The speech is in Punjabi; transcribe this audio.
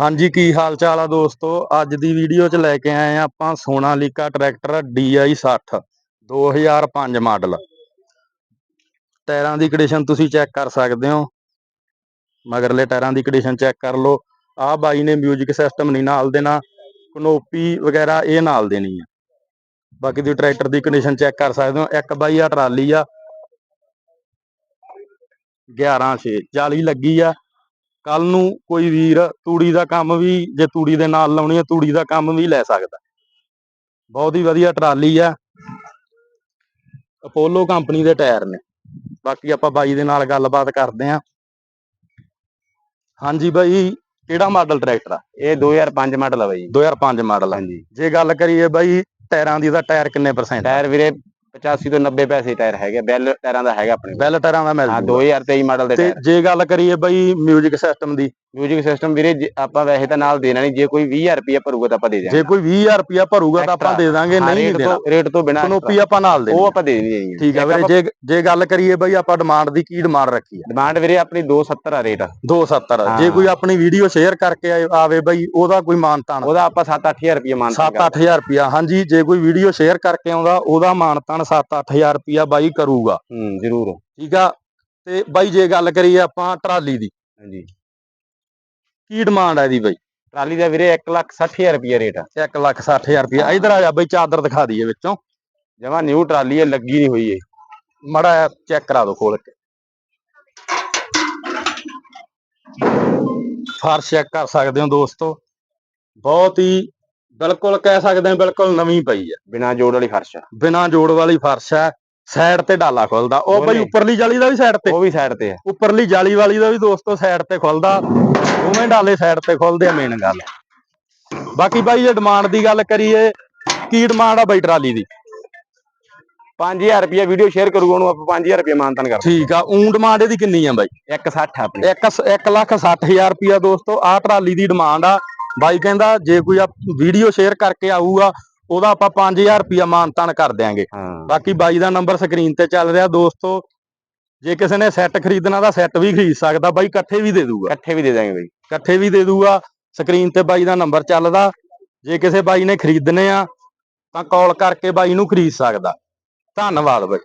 ਹਾਂਜੀ, ਕੀ ਹਾਲ ਚਾਲ ਆ ਦੋਸਤੋ? ਅੱਜ ਦੀ ਵੀਡੀਓ 'ਚ ਲੈ ਕੇ ਆਏ ਆ ਆਪਾਂ ਸੋਨਾਲੀਕਾ ਟਰੈਕਟਰ DI 60 2005 ਮਾਡਲ। ਟਾਇਰਾਂ ਦੀ ਕੰਡੀਸ਼ਨ ਤੁਸੀਂ ਚੈੱਕ ਕਰ ਸਕਦੇ ਹੋ। ਮਗਰਲੇ ਟਾਇਰਾਂ ਦੀ ਕੰਡੀਸ਼ਨ ਚੈੱਕ ਕਰ ਲਓ। ਆਹ ਬਾਈ ਨੇ 뮤직 ਸਿਸਟਮ ਨਹੀਂ ਨਾਲ ਦੇਣਾ। ਕਨੋਪੀ ਵਗੈਰਾ ਇਹ ਨਾਲ ਦੇਣੀ ਆ। ਬਾਕੀ ਦੀ ਟਰੈਕਟਰ ਦੀ ਕੰਡੀਸ਼ਨ ਚੈੱਕ ਕਰ ਸਕਦੇ ਹੋ। ਇੱਕ ਬਾਈ ਆ ਟਰਾਲੀ ਆ। 11 6 40 ਲੱਗੀ ਆ। ਕੱਲ ਨੂੰ ਕੋਈ ਵੀਰ ਤੂੜੀ ਦਾ ਕੰਮ ਵੀ ਜੇ ਤੂੜੀ ਦੇ ਨਾਲ ਲਾਉਣੀ ਹੈ ਤੂੜੀ ਦਾ ਕੰਮ ਵੀ ਲੈ ਸਕਦਾ। ਬਹੁਤ ਹੀ ਵਧੀਆ ਟਰਾਲੀ ਆ। ਅਪੋਲੋ ਕੰਪਨੀ ਦੇ ਟਾਇਰ ਨੇ। ਬਾਕੀ ਆਪਾਂ ਬਾਈ ਦੇ ਨਾਲ ਗੱਲਬਾਤ ਕਰਦੇ ਆਂ। ਹਾਂਜੀ ਬਾਈ ਕਿਹੜਾ ਮਾਡਲ ਟਰੈਕਟਰ ਆ? ਇਹ 2005 ਮਾਡਲ ਆ ਬਾਈ। 2005 ਮਾਡਲ ਆ। ਹਾਂਜੀ। ਜੇ ਗੱਲ ਕਰੀਏ ਬਾਈ ਟਾਇਰਾਂ ਦੀ ਤਾਂ ਟਾਇਰ ਕਿੰਨੇ ਪਰਸੈਂਟ ਟਾਇਰ ਵੀਰੇ 85 ਤੋਂ 90 ਪੈਸੇ ਟਾਇਰ ਹੈਗੇ ਬੈਲ ਟਾਇਰਾਂ ਦਾ ਹੈਗਾ ਆਪਣੇ। ਬੈਲ ਟਾਇਰਾਂ ਦਾ ਮਿਲ ਹਾਂ ਜੂਗਾ 2023 ਮਾਡਲ ਦੇ ਤੇ ਟਾਇਰ। ਜੇ ਗੱਲ ਕਰੀਏ ਬਾਈ 뮤직 ਸਿਸਟਮ ਦੀ? ਮਿਊਜ਼ਿਕ ਸਿਸਟਮ ਵੀਰੇ ਜੇ ਆਪਾਂ ਵੈਸੇ ਤਾਂ ਨਾਲ ਦੇਣਾ ਨਹੀਂ ਜੇ ਕੋਈ 20000 ਰੁਪਏ ਭਰੂਗਾ ਤਾਂ ਆਪਾਂ ਦੇ ਦਿਆਂਗੇ ਜੇ ਕੋਈ 20000 ਰੁਪਿਆ ਭਰੂਗਾ ਤਾਂ ਆਪਾਂ। ਦੇ ਦਾਂਗੇ ਹਾਂ, ਨਹੀਂ ਰੇਟ ਦੇਣਾ। ਤੋਂ ਰੇਟ ਤੋਂ ਬਿਨਾ ਕਨੋਪੀ ਆਪਾਂ ਨਾਲ ਦੇ ਉਹ ਆਪਾਂ ਦੇ ਦੇਣੀ ਠੀਕ ਆ ਵੀਰੇ ਜੇ ਜੇ ਗੱਲ ਕਰੀਏ ਬਾਈ ਆਪਾਂ ਡਿਮਾਂਡ ਦੀ ਕੀ ਡਿਮਾਂਡ ਰੱਖੀ ਆ? ਡਿਮਾਂਡ ਵੀਰੇ ਆਪਣੀ 270 ਆ ਰੇਟ 270 ਹਾਂ। ਜੇ ਕੋਈ ਆਪਣੀ ਵੀਡੀਓ ਸ਼ੇਅਰ ਕਰਕੇ ਆਵੇ ਬਾਈ ਉਹਦਾ ਕੋਈ ਮਾਨਤਾਨ ਉਹਦਾ ਆਪਾਂ 7-8000 ਰੁਪਏ ਮੰਨਦੇ 7-8000 ਰੁਪਿਆ ਹਾਂਜੀ ਜੇ ਕੋਈ ਵੀਡੀਓ ਸ਼ੇਅਰ ਕਰਕੇ ਆਉਂਦਾ ਉਹਦਾ ਮਾਨਤਾਨ 7-8000 ਰੁਪਿਆ ਬਾਈ ਕਰੂਗਾ। ਹੂੰ ਜ਼ਰੂਰ। ਠੀਕ ਆ? ਤੇ ਬਾਈ ਜੇ ਗੱਲ ਕਰੀਏ ਆਪਾਂ ਟਰਾਲੀ ਦੀ। ਹਾਂਜੀ। ਕੀ ਡਿਮਾਂਡ ਹੈ ਇਹਦੀ ਬਾਈ? ਟਰਾਲੀ ਦਾ ਵੀਰੇ 160000 ਰੁਪਏ ਰੇਟ ਆ। 160000 ਰੁਪਿਆ ਇਧਰ ਆ ਜਾ ਬਾਈ ਚਾਦਰ ਦਿਖਾ ਦਈਏ ਵਿੱਚੋਂ। ਜਮਾ ਨਿਊ ਟਰਾਲੀ ਹੈ ਲੱਗੀ ਨਹੀਂ ਹੋਈ ਏ ਮੜਾ ਚੈੱਕ ਕਰਾ ਦਿਓ ਖੋਲ ਕੇ। ਫਰਸ਼ ਚੈੱਕ ਕਰ ਸਕਦੇ ਹੋ ਦੋਸਤੋ। ਬਹੁਤ ਹੀ ਬਿਲਕੁਲ ਕਹਿ ਸਕਦੇ ਹਾਂ ਬਿਲਕੁਲ ਨਵੀਂ ਪਈ ਹੈ। ਬਿਨਾ ਜੋੜ ਵਾਲੀ ਫਰਸ਼ ਆ। ਬਿਨਾ ਜੋੜ ਵਾਲੀ ਫਰਸ਼ ਹੈ ਸਾਈਡ ਤੇ ਡਾਲਾ ਖੁੱਲਦਾ। ਉਹ ਬਾਈ। ਉੱਪਰਲੀ ਜਾਲੀ ਦਾ ਵੀ ਸਾਈਡ ਤੇ? ਉਹ ਵੀ ਸਾਈਡ ਤੇ ਆ। ਉੱਪਰਲੀ ਜਾਲੀ ਵਾਲੀ ਦਾ ਵੀ ਦੋਸਤੋ ਸਾਈਡ ਤੇ ਖੁੱਲਦਾ। ਦੋਵੇਂ ਡਾਲੇ ਸਾਈਡ ਤੇ ਖੁੱਲਦੇ ਆ ਮੇਨ ਗੱਲ। ਬਾਕੀ ਬਾਈ ਜੇ ਡਿਮਾਂਡ ਦੀ ਗੱਲ ਕਰੀਏ ਕੀ ਡਿਮਾਂਡ ਆ ਬਾਈ ਟਰਾਲੀ ਦੀ? 5000 ਰੁਪਏ ਵੀਡੀਓ ਸ਼ੇਅਰ ਕਰੂਗਾ ਉਹਨੂੰ ਆਪਾਂ 5000 ਰੁਪਏ ਮਾਨਤਨ ਕਰ ਠੀਕ ਆ ਊਂ ਡਿਮਾਂਡ ਇਹਦੀ ਕਿੰਨੀ ਆ ਬਾਈ? 160 ਆਪਣੀ। ਇੱਕ ਸ- ਇੱਕ ਲੱਖ ਸੱਠ ਹਜ਼ਾਰ ਰੁਪਿਆ ਦੋਸਤੋ ਆਹ ਟਰਾਲੀ ਦੀ ਡਿਮਾਂਡ ਆ। ਬਾਈ ਕਹਿੰਦਾ ਜੇ ਕੋਈ ਵੀਡੀਓ ਸ਼ੇਅਰ ਕਰਕੇ ਆਊਗਾ ਉਹਦਾ ਆਪਾਂ 5000 ਰੁਪਿਆ ਮਾਨਤਾਨ ਕਰ ਦਿਆਂਗੇ। ਬਾਕੀ ਬਾਈ ਦਾ ਨੰਬਰ ਸਕਰੀਨ ਤੇ ਚੱਲ ਰਿਹਾ ਦੋਸਤੋ। ਜੇ ਕਿਸੇ ਨੇ ਸੈੱਟ ਖਰੀਦਣਾ ਤਾਂ ਸੈੱਟ ਵੀ ਖਰੀਦ ਸਕਦਾ ਬਾਈ ਇਕੱਠੇ ਵੀ ਦੇ ਦੂਗਾ। ਇਕੱਠੇ ਵੀ ਦੇ ਦਾਂਗੇ ਬਾਈ। ਇਕੱਠੇ ਵੀ ਦੇ ਦੂਗਾ ਸਕਰੀਨ ਤੇ ਬਾਈ ਦਾ ਨੰਬਰ ਚੱਲਦਾ। ਜੇ ਕਿਸੇ ਬਾਈ ਨੇ ਖਰੀਦਣੇ ਆ ਤਾਂ ਕਾਲ ਕਰਕੇ ਬਾਈ ਨੂੰ ਖਰੀਦ ਸਕਦਾ। ਧੰਨਵਾਦ ਬਾਈ।